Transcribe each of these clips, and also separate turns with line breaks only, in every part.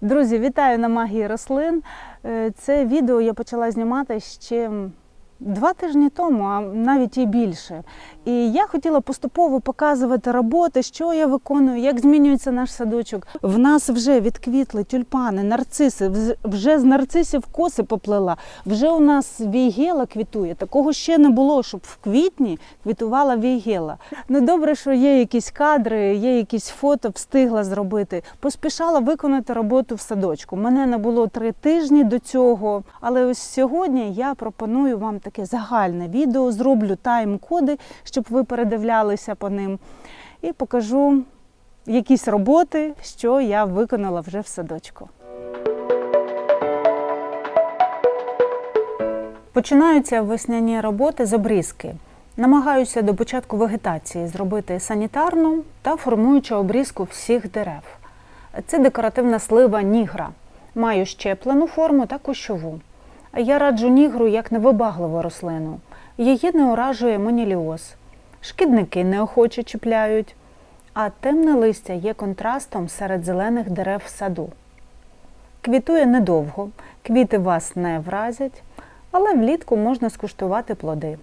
Друзі, вітаю на магії рослин. Е, Це відео я почала знімати ще два тижні тому, а навіть і більше. І я хотіла поступово показувати роботи, що я виконую, як змінюється наш садочок. В нас вже відквітли тюльпани, нарциси, вже з нарцисів коси поплела. Вже у нас війгела квітує. Такого ще не було, щоб в квітні квітувала війгела. Ну добре, що є якісь кадри, є якісь фото, встигла зробити. Поспішала виконати роботу в садочку. Мене не було три тижні до цього. Але ось сьогодні я пропоную вам таке загальне відео. Зроблю тайм-коди, щоб ви передивлялися по ним, і покажу якісь роботи, що я виконала вже в садочку. Починаються весняні роботи з обрізки. Намагаюся до початку вегетації зробити санітарну та формуючу обрізку всіх дерев. Це декоративна слива нігра. Маю щеплену форму та кущову. Я раджу нігру як невибагливу рослину. Її не уражує моніліоз. Шкідники неохоче чіпляють, а темне листя є контрастом серед зелених дерев в саду. Квітує недовго, квіти вас не вразять, але влітку можна скуштувати плоди.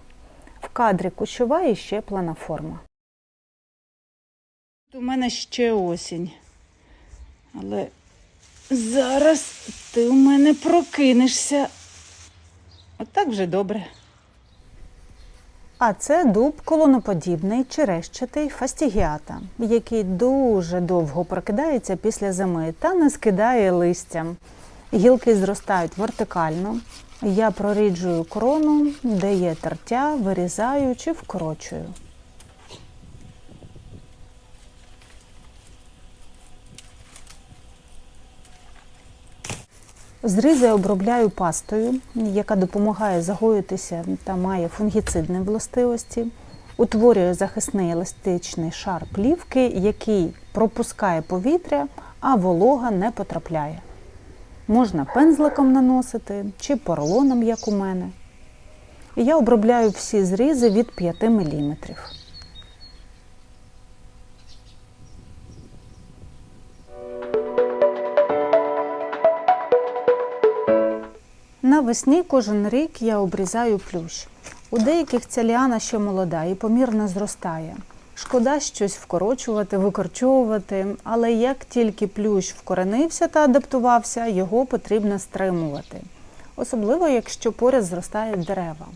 В кадрі кущова і щеплена форма. У мене ще осінь. Але зараз ти у мене прокинешся. Отак вже добре. А це дуб колоноподібний, черещатий фастігіата, який дуже довго прокидається після зими та не скидає листям. Гілки зростають вертикально. Я проріджую крону, де є тертя, вирізаю чи вкорочую. Зризи обробляю пастою, яка допомагає загоїтися та має фунгіцидні властивості. Утворює захисний еластичний шар плівки, який пропускає повітря, а волога не потрапляє. Можна пензликом наносити чи поролоном, як у мене. Я обробляю всі зрізи від 5 мм. Навесні кожен рік я обрізаю плющ. У деяких ця ліана ще молода і помірно зростає. Шкода щось вкорочувати, викорчовувати, але як тільки плющ вкоренився та адаптувався, його потрібно стримувати. Особливо, якщо поряд зростають дерева.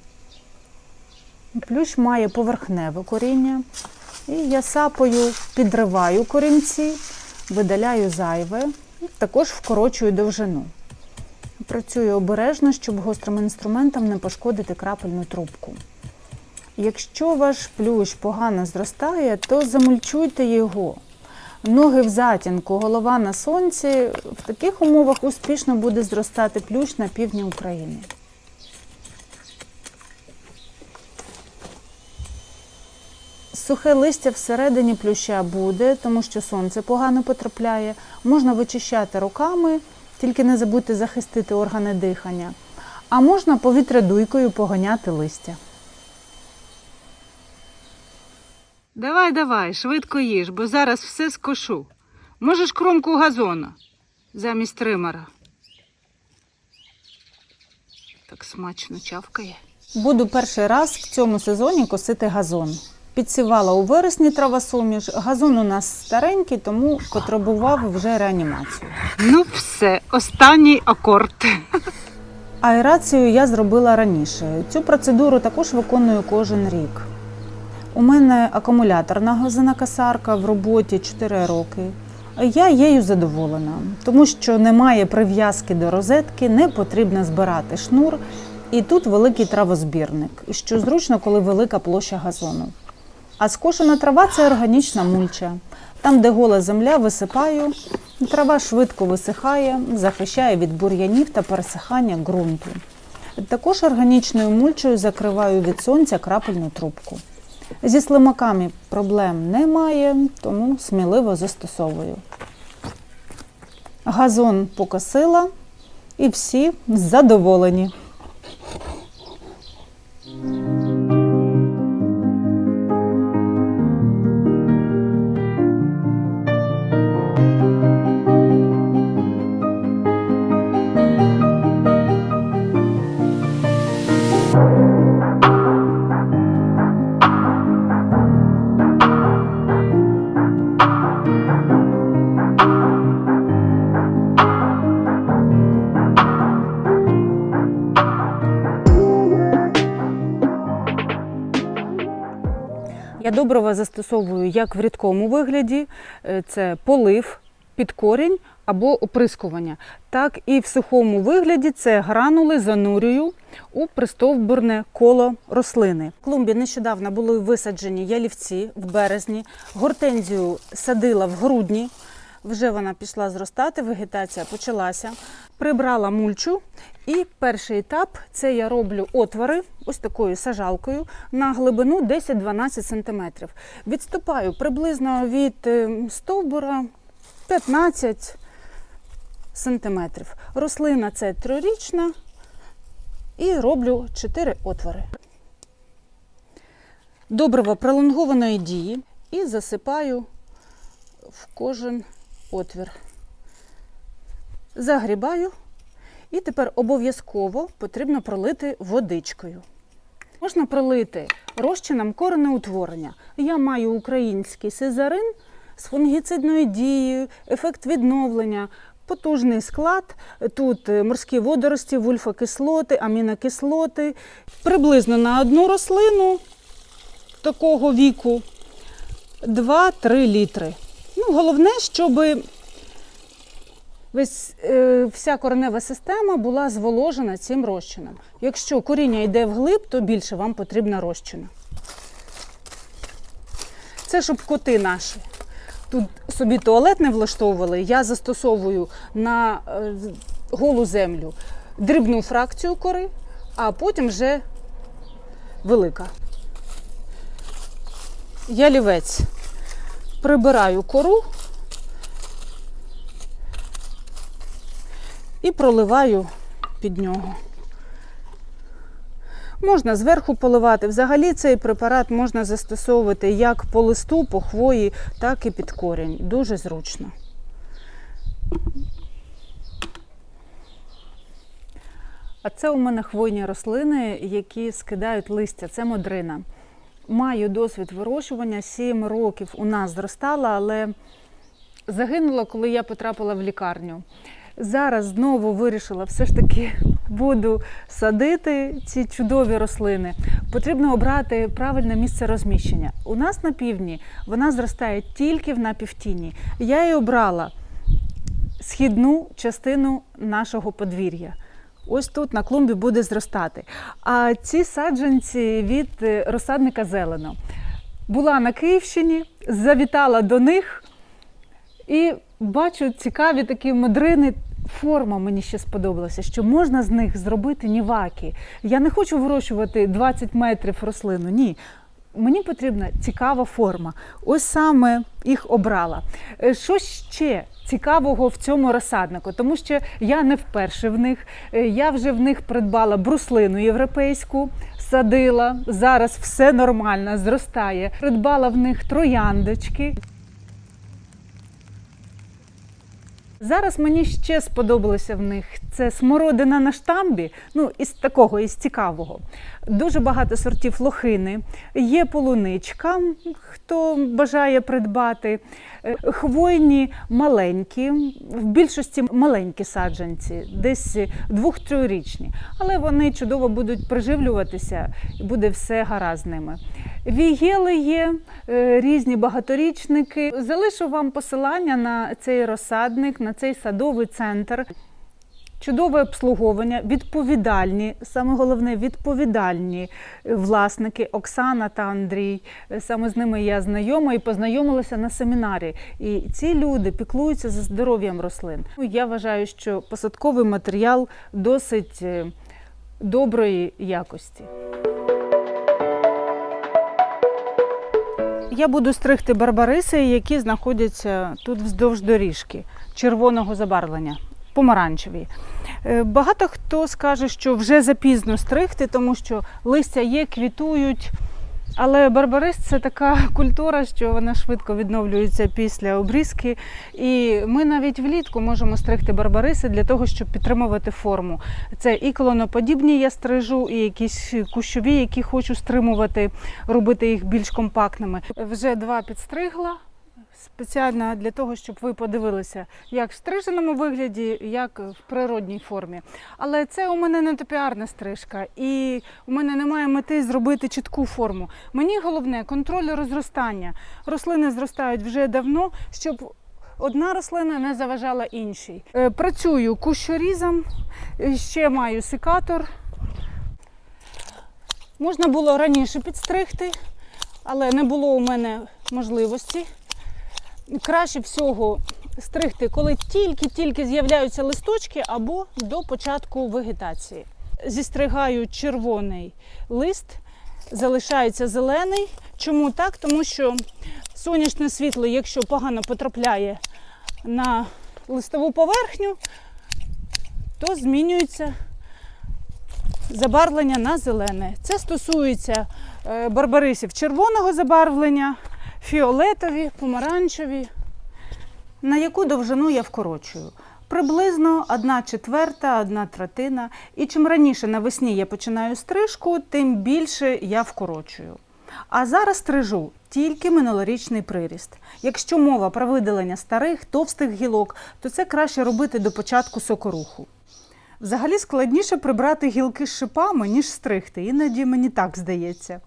Плющ має поверхневе коріння, і я сапою підриваю корінці, видаляю зайве, також вкорочую довжину. Працюю обережно, щоб гострим інструментом не пошкодити крапельну трубку. Якщо ваш плющ погано зростає, то замульчуйте його. Ноги в затінку, голова на сонці. В таких умовах успішно буде зростати плющ на півдні України. Сухе листя всередині плюща буде, тому що сонце погано потрапляє. Можна вичищати руками, тільки не забудьте захистити органи дихання. А можна повітрядуйкою поганяти листя. Давай, давай, швидко їж, бо зараз все скошу. Можеш кромку газона замість тримера. Так смачно чавкає. Буду перший раз в цьому сезоні косити газон. Підсівала у вересні травосуміш. Газон у нас старенький, тому потребував вже реанімацію. Ну, все, останній акорд. Аерацію я зробила раніше. Цю процедуру також виконую кожен рік. У мене акумуляторна газина касарка в роботі 4 роки. Я її задоволена, тому що немає прив'язки до розетки, не потрібно збирати шнур. І тут великий травозбірник, що зручно, коли велика площа газону. А скошена трава це органічна мульча. Там, де гола земля, висипаю, трава швидко висихає, захищає від бур'янів та пересихання ґрунту. Також органічною мульчою закриваю від сонця крапельну трубку. Зі слимаками проблем немає, тому сміливо застосовую. Газон покосила і всі задоволені. Добрива застосовую як в рідкому вигляді, е, це полив під корінь або оприскування, так і в сухому вигляді це гранули занурюю у пристовбурне коло рослини. В клумбі нещодавно були висаджені ялівці в березні, гортензію садила в грудні. Вже вона пішла зростати, вегетація почалася. Прибрала мульчу. І перший етап це я роблю отвори ось такою сажалкою на глибину 10-12 см. Відступаю приблизно від е, стовбура 15 см. Рослина це трирічна і роблю 4 отвори. Добриво пролонгованої дії і засипаю в кожен отвір. Загрібаю і тепер обов'язково потрібно пролити водичкою. Можна пролити розчином коренеутворення. Я маю український сезарин з фунгіцидною дією, ефект відновлення, потужний склад. Тут е, морські водорості, вульфокислоти, амінокислоти. Приблизно на одну рослину такого віку 2-3 літри. Ну, головне, щоб весь, е, вся коренева система була зволожена цим розчином. Якщо коріння йде вглиб, то більше вам потрібно розчину. Це щоб коти наші тут собі туалет не влаштовували, я застосовую на е, голу землю дрібну фракцію кори, а потім вже велика. Ялівець прибираю кору і проливаю під нього. Можна зверху поливати. Взагалі цей препарат можна застосовувати як по листу, по хвої, так і під корінь. Дуже зручно. А це у мене хвойні рослини, які скидають листя. Це модрина. Маю досвід вирощування, 7 років у нас зростала, але загинула, коли я потрапила в лікарню. Зараз знову вирішила, все ж таки буду садити ці чудові рослини. Потрібно обрати правильне місце розміщення. У нас на півдні вона зростає тільки в напівтіні. Я її обрала східну частину нашого подвір'я. Ось тут на клумбі буде зростати. А ці саджанці від е, розсадника зелено. Була на Київщині, завітала до них і бачу цікаві такі модрини. Форма мені ще сподобалася, що можна з них зробити ніваки. Я не хочу вирощувати 20 метрів рослину. Ні. Мені потрібна цікава форма. Ось саме їх обрала. Е, Що ще цікавого в цьому розсаднику? Тому що я не вперше в них. Е, Я вже в них придбала бруслину європейську, садила. Зараз все нормально, зростає. Придбала в них трояндочки. Зараз мені ще сподобалося в них це смородина на штамбі, ну із такого, із цікавого. Дуже багато сортів лохини, є полуничка, хто бажає придбати. Е, Хвойні маленькі, в більшості маленькі саджанці, десь двох-трирічні, але вони чудово будуть приживлюватися і буде все гаразд з ними. Вігели є, е, різні багаторічники. Залишу вам посилання на цей розсадник, на цей садовий центр. Чудове обслуговування, відповідальні, саме головне відповідальні власники Оксана та Андрій. Саме з ними я знайома і познайомилася на семінарі. І ці люди піклуються за здоров'ям рослин. Я вважаю, що посадковий матеріал досить е, доброї якості. Я буду стригти барбариси, які знаходяться тут вздовж доріжки червоного забарвлення, помаранчеві. Е, Багато хто скаже, що вже запізно стригти, тому що листя є, квітують. Але барбарис це така культура, що вона швидко відновлюється після обрізки. І ми навіть влітку можемо стригти барбариси для того, щоб підтримувати форму. Це і колоноподібні я стрижу, і якісь кущові, які хочу стримувати, робити їх більш компактними. Вже два підстригла. Спеціально для того, щоб ви подивилися, як в стриженому вигляді, як в природній формі. Але це у мене не топіарна стрижка, і у мене немає мети зробити чітку форму. Мені головне контроль розростання. Рослини зростають вже давно, щоб одна рослина не заважала іншій. Е, Працюю кущорізом, е, ще маю секатор. Можна було раніше підстригти, але не було у мене можливості. Краще всього стригти, коли тільки-тільки з'являються листочки або до початку вегетації. Зістригаю червоний лист, залишається зелений. Чому так? Тому що сонячне світло, якщо погано потрапляє на листову поверхню, то змінюється забарвлення на зелене. Це стосується е, барбарисів червоного забарвлення, фіолетові, помаранчеві. На яку довжину я вкорочую? Приблизно 1 четверта, 1 третина. І чим раніше навесні я починаю стрижку, тим більше я вкорочую. А зараз стрижу тільки минулорічний приріст. Якщо мова про видалення старих, товстих гілок, то це краще робити до початку сокоруху. Взагалі складніше прибрати гілки з шипами, ніж стригти, іноді мені так здається.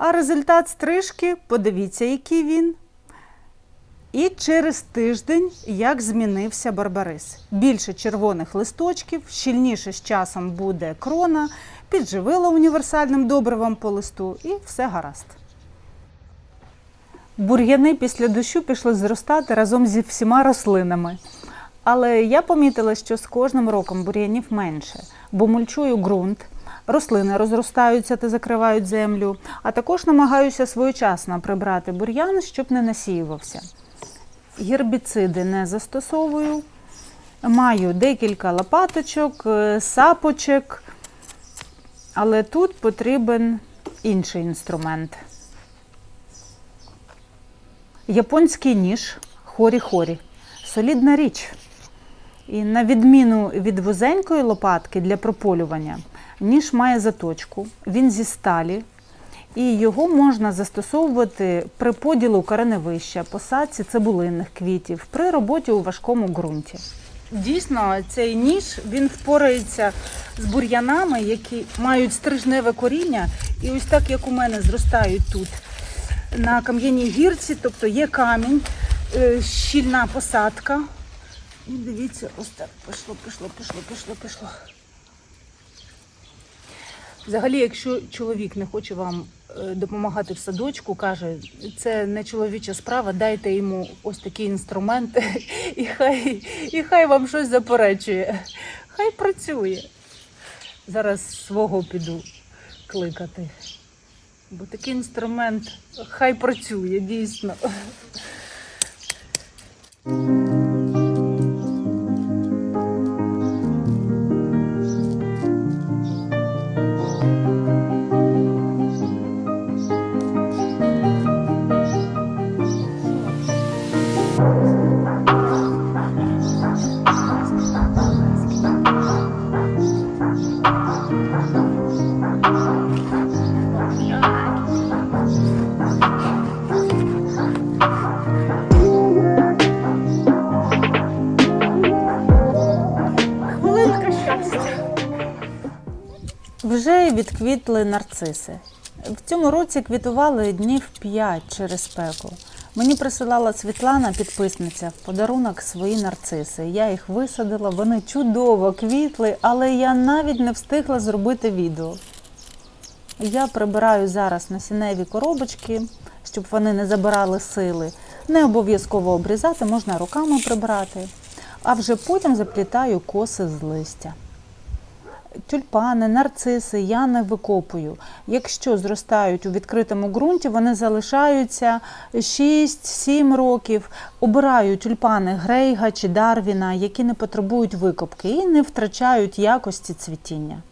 А результат стрижки, подивіться, який він. І через тиждень як змінився барбарис. Більше червоних листочків, щільніше з часом буде крона, підживила універсальним добривом по листу і все гаразд. Бур'яни після дощу пішли зростати разом зі всіма рослинами. Але я помітила, що з кожним роком бур'янів менше, бо мульчую ґрунт, рослини розростаються та закривають землю, а також намагаюся своєчасно прибрати бур'ян, щоб не насіювався. Гербіциди не застосовую. Маю декілька лопаточок, е, сапочок, але тут потрібен інший інструмент. Японський ніж хорі-хорі. Солідна річ. І на відміну від вузенької лопатки для прополювання, ніж має заточку, він зі сталі, і його можна застосовувати при поділу кореневища, посадці цибулинних квітів, при роботі у важкому ґрунті. Дійсно, цей ніж він впорається з бур'янами, які мають стрижневе коріння, і ось так як у мене зростають тут на кам'яній гірці, тобто є камінь, е, щільна посадка. І дивіться, ось так пішло, пішло, пішло, пішло, пішло. Взагалі, якщо чоловік не хоче вам е, допомагати в садочку, каже, це не чоловіча справа, дайте йому ось такий інструмент, і хай, і хай вам щось заперечує. Хай працює. Зараз свого піду кликати. Бо такий інструмент хай працює, дійсно. Вже відквітли нарциси. В цьому році квітували днів 5 через спеку. Мені присилала Світлана, підписниця, в подарунок свої нарциси. Я їх висадила, вони чудово квітли, але я навіть не встигла зробити відео. Я прибираю зараз насінневі коробочки, щоб вони не забирали сили. Не обов'язково обрізати, можна руками прибрати. А вже потім заплітаю коси з листя. Тюльпани, нарциси я не викопую. Якщо зростають у відкритому ґрунті, вони залишаються 6-7 років. Обираю тюльпани Грейга чи Дарвіна, які не потребують викопки і не втрачають якості цвітіння.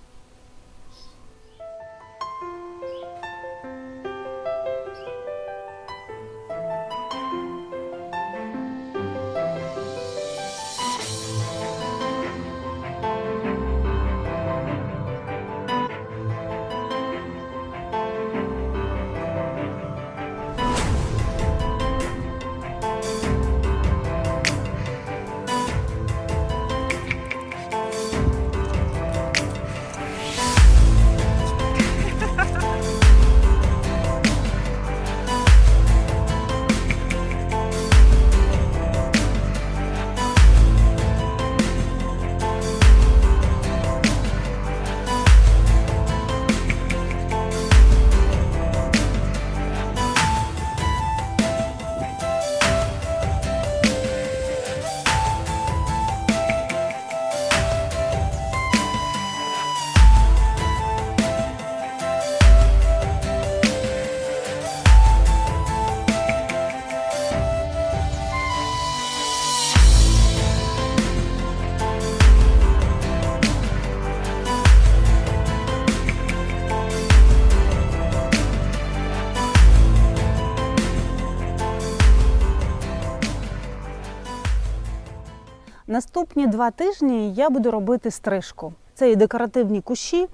Наступні два тижні я буду робити стрижку. Це і декоративні кущі,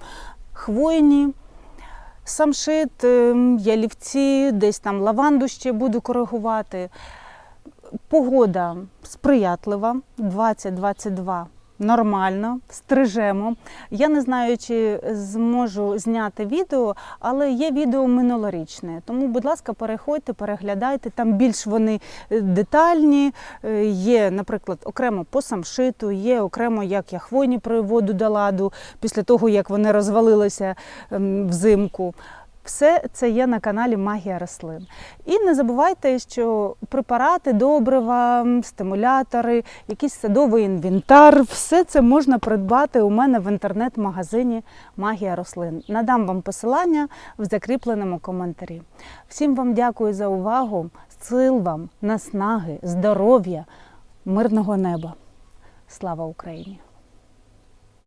хвойні, самшит, ем, ялівці, десь там лаванду ще буду коригувати. Погода сприятлива, 20-22 нормально, стрижемо. Я не знаю, чи зможу зняти відео, але є відео минулорічне. Тому, будь ласка, переходьте, переглядайте. Там більш вони е, детальні. Е, Є, наприклад, окремо по самшиту, є окремо, як я хвойні приводу до ладу після того, як вони розвалилися ем, взимку. Все це є на каналі Магія рослин. І не забувайте, що препарати, добрива, стимулятори, якийсь садовий інвентар, все це можна придбати у мене в інтернет-магазині Магія рослин. Надам вам посилання в закріпленому коментарі. Всім вам дякую за увагу, сил вам, наснаги, здоров'я, мирного неба. Слава Україні!